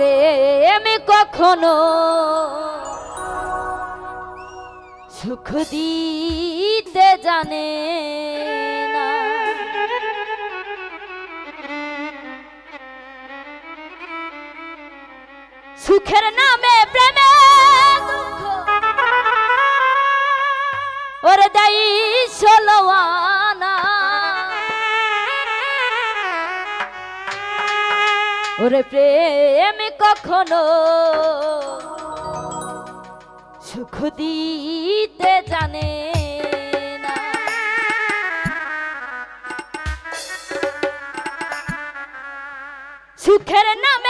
প্রেম কখনো সুখ দিতে জানে না। সুখের নামে প্রেমে ওর দায়ী সলোয়া ওরে প্রেম কখনো সুখ দিতে জানে না। সুখের নামে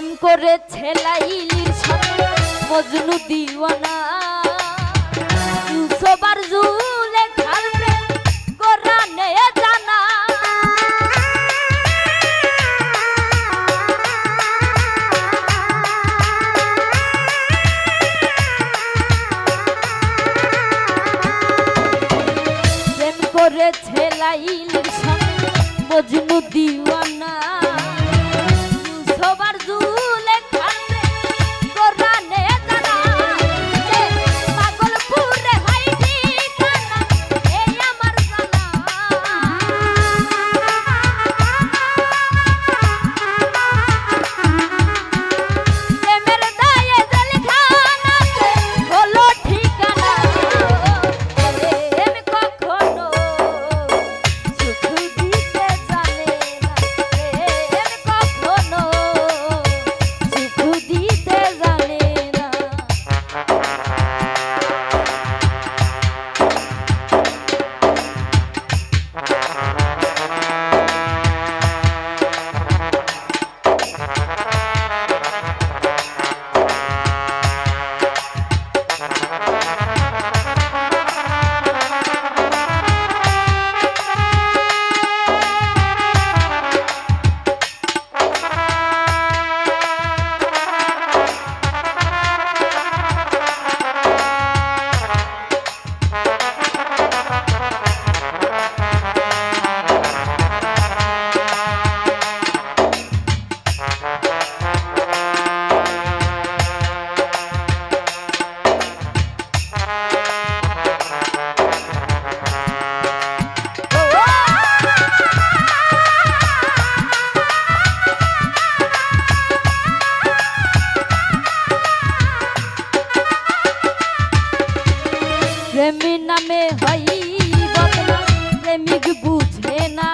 প্রেম করে ছেলাইলির সাথে মজনু দিওয়ানা। সবার জুন প্রেমী নামে হই বদনা প্রেমিক বুঝে না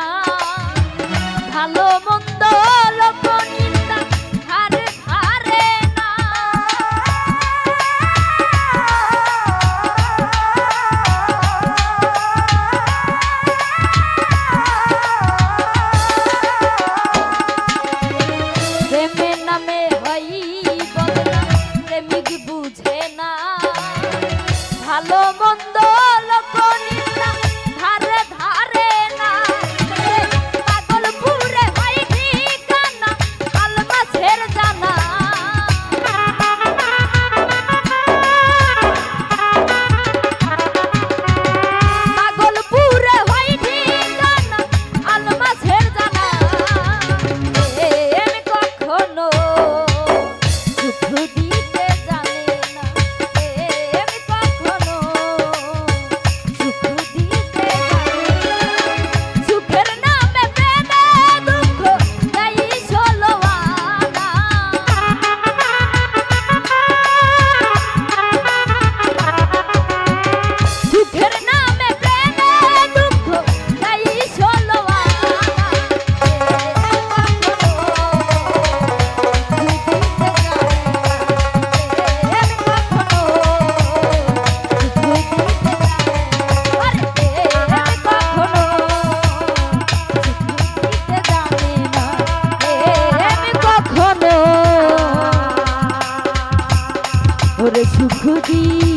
সুখ সুখ দি